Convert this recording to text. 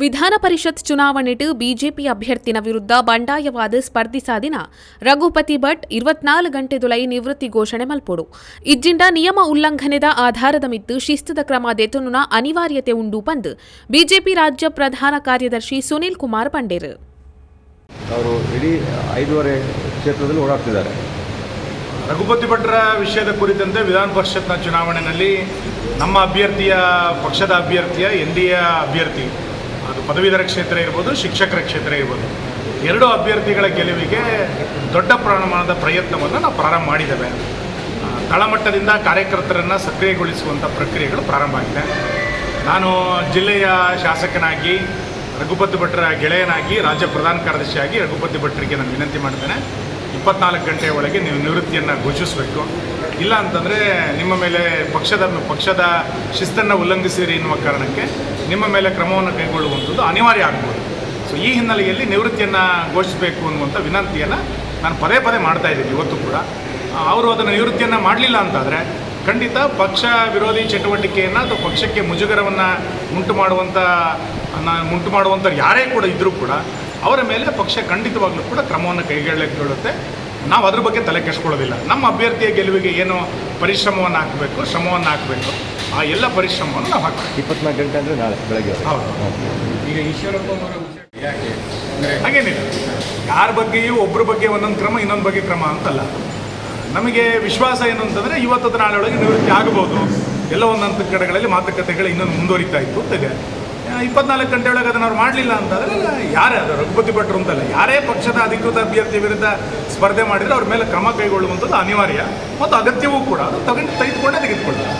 ವಿಧಾನ ಪರಿಷತ್ ಚುನಾವಣೆಟು ಬಿಜೆಪಿ ಅಭ್ಯರ್ಥಿನ ವಿರುದ್ಧ ಬಂಡಾಯವಾದ ಸ್ಪರ್ಧಿಸಾದಿನ ರಘುಪತಿ ಭಟ್ ಇರುವತ್ನಾಲ್ ಗಂಟೆ ದೊಲೈ ನಿವೃತ್ತಿ ಘೋಷಣೆ ಮಲ್ಪೊಡು. ಇಜ್ಜಿಂಡ ನಿಯಮ ಉಲ್ಲಂಘನೆದ ಆಧಾರದ ಮಿತ್ತು ಶಿಸ್ತದ ಕ್ರಮ ದೆತನುನ ಅನಿವಾರ್ಯತೆ ಉಂಡು ಪಂದ್ ಬಿಜೆಪಿ ರಾಜ್ಯ ಪ್ರಧಾನ ಕಾರ್ಯದರ್ಶಿ ಸುನೀಲ್ ಕುಮಾರ್ ಪಂಡೇರ್. ಅವರು ಇಡೀ ಐದೂವರೆ ಕ್ಷೇತ್ರದಲ್ಲಿ ಓಡಾಡ್ತಿದ್ದಾರೆ. ರಘುಪತಿ ಭಟ್ರ ವಿಷಯದ ಕುರಿತಂತೆ ವಿಧಾನ ಪರಿಷತ್ನ ಚುನಾವಣೆಯಲ್ಲಿ ನಮ್ಮ ಅಭ್ಯರ್ಥಿಯ ಪಕ್ಷದ ಅಭ್ಯರ್ಥಿಯ ಎನ್ ಡಿ ಎ ಅಭ್ಯರ್ಥಿ ಅದು ಪದವೀಧರ ಕ್ಷೇತ್ರ ಇರ್ಬೋದು, ಶಿಕ್ಷಕರ ಕ್ಷೇತ್ರ ಇರ್ಬೋದು. ಎರಡು ಅಭ್ಯರ್ಥಿಗಳ ಗೆಲುವಿಗೆ ದೊಡ್ಡ ಪ್ರಮಾಣದ ಪ್ರಯತ್ನವನ್ನು ನಾವು ಪ್ರಾರಂಭ ಮಾಡಿದ್ದೇವೆ. ತಳಮಟ್ಟದಿಂದ ಕಾರ್ಯಕರ್ತರನ್ನು ಸಕ್ರಿಯಗೊಳಿಸುವಂಥ ಪ್ರಕ್ರಿಯೆಗಳು ಪ್ರಾರಂಭ ಆಗಿದೆ. ನಾನು ಜಿಲ್ಲೆಯ ಶಾಸಕನಾಗಿ, ರಘುಪತಿ ಭಟ್ರ ಗೆಳೆಯನಾಗಿ, ರಾಜ್ಯ ಪ್ರಧಾನ ಕಾರ್ಯದರ್ಶಿಯಾಗಿ ರಘುಪತಿ ಭಟ್ರಿಗೆ ನಾನು ವಿನಂತಿ ಮಾಡ್ತೇನೆ. ಇಪ್ಪತ್ನಾಲ್ಕು ಗಂಟೆಯ ಒಳಗೆ ನೀವು ನಿವೃತ್ತಿಯನ್ನು ಘೋಷಿಸಬೇಕು. ಇಲ್ಲ ಅಂತಂದರೆ ನಿಮ್ಮ ಮೇಲೆ ಪಕ್ಷದ ಪಕ್ಷದ ಶಿಸ್ತನ್ನು ಉಲ್ಲಂಘಿಸಿರಿ ಎನ್ನುವ ಕಾರಣಕ್ಕೆ ನಿಮ್ಮ ಮೇಲೆ ಕ್ರಮವನ್ನು ಕೈಗೊಳ್ಳುವಂಥದ್ದು ಅನಿವಾರ್ಯ ಆಗ್ಬೋದು. ಸೊ ಈ ಹಿನ್ನೆಲೆಯಲ್ಲಿ ನಿವೃತ್ತಿಯನ್ನು ಘೋಷಿಸಬೇಕು ಅನ್ನುವಂಥ ವಿನಂತಿಯನ್ನು ನಾನು ಪದೇ ಪದೇ ಮಾಡ್ತಾ ಇದ್ದೀನಿ ಇವತ್ತು ಕೂಡ. ಅವರು ಅದನ್ನು ನಿವೃತ್ತಿಯನ್ನು ಮಾಡಲಿಲ್ಲ ಅಂತಾದರೆ ಖಂಡಿತ ಪಕ್ಷ ವಿರೋಧಿ ಚಟುವಟಿಕೆಯನ್ನು ಅಥವಾ ಪಕ್ಷಕ್ಕೆ ಮುಜುಗರವನ್ನು ಉಂಟು ಮಾಡುವಂಥ ಉಂಟು ಮಾಡುವಂಥ ಯಾರೇ ಕೂಡ ಇದ್ದರೂ ಕೂಡ ಅವರ ಮೇಲೆ ಪಕ್ಷ ಖಂಡಿತವಾಗಲೂ ಕೂಡ ಕ್ರಮವನ್ನು ಕೈಗೊಳ್ಳಕೊಳ್ಳುತ್ತೆ ನಾವು ಅದ್ರ ಬಗ್ಗೆ ತಲೆ ಕೆಡಿಸ್ಕೊಳ್ಳೋದಿಲ್ಲ. ನಮ್ಮ ಅಭ್ಯರ್ಥಿಯ ಗೆಲುವಿಗೆ ಏನು ಪರಿಶ್ರಮವನ್ನು ಹಾಕಬೇಕು ಶ್ರಮವನ್ನು ಹಾಕಬೇಕು ಆ ಎಲ್ಲ ಪರಿಶ್ರಮವನ್ನು ನಾವು ಹಾಕಬೇಕು. ಇಪ್ಪತ್ನಾಲ್ಕು ಗಂಟೆ ಅಂದರೆ ನಾಳೆ ಬೆಳಗ್ಗೆ ಹೌದು. ಈಗ ಈಶ್ವರಪ್ಪ ಯಾಕೆ? ಅಂದರೆ ಹಾಗೇನಿಲ್ಲ. ಯಾರ ಬಗ್ಗೆಯೂ ಒಬ್ಬರ ಬಗ್ಗೆ ಒಂದೊಂದು ಕ್ರಮ ಇನ್ನೊಂದು ಬಗ್ಗೆ ಕ್ರಮ ಅಂತಲ್ಲ. ನಮಗೆ ವಿಶ್ವಾಸ ಏನು ಅಂತಂದರೆ ಇವತ್ತು ನಾಳೆ ಒಳಗೆ ನಿವೃತ್ತಿ ಆಗಬಹುದು ಎಲ್ಲ ಒಂದೊಂದು ಕಡೆಗಳಲ್ಲಿ ಮಾತುಕತೆಗಳು ಇನ್ನೊಂದು ಮುಂದುವರಿತಾ ಇತ್ತು ಅಂತ ಇದೆ. ಇಪ್ಪತ್ನಾಲ್ಕು ಗಂಟೆ ಒಳಗೆ ಅದನ್ನು ಅವ್ರು ಮಾಡಲಿಲ್ಲ ಅಂತಂದರೆ ಯಾರೇ ಅದು ರಘುಪತಿ ಭಟ್ರು ಅಂತಲ್ಲ ಯಾರೇ ಪಕ್ಷದ ಅಧಿಕೃತ ಅಭ್ಯರ್ಥಿ ವಿರುದ್ಧ ಸ್ಪರ್ಧೆ ಮಾಡಿದರೆ ಅವ್ರ ಮೇಲೆ ಕ್ರಮ ಕೈಗೊಳ್ಳುವಂಥದ್ದು ಅನಿವಾರ್ಯ. ಮತ್ತು ಅಗತ್ಯವೂ ಕೂಡ ಅದು ತಗೊಂಡು ತೆಗೆದುಕೊಂಡೇ ತೆಗೆದುಕೊಳ್ತಾರೆ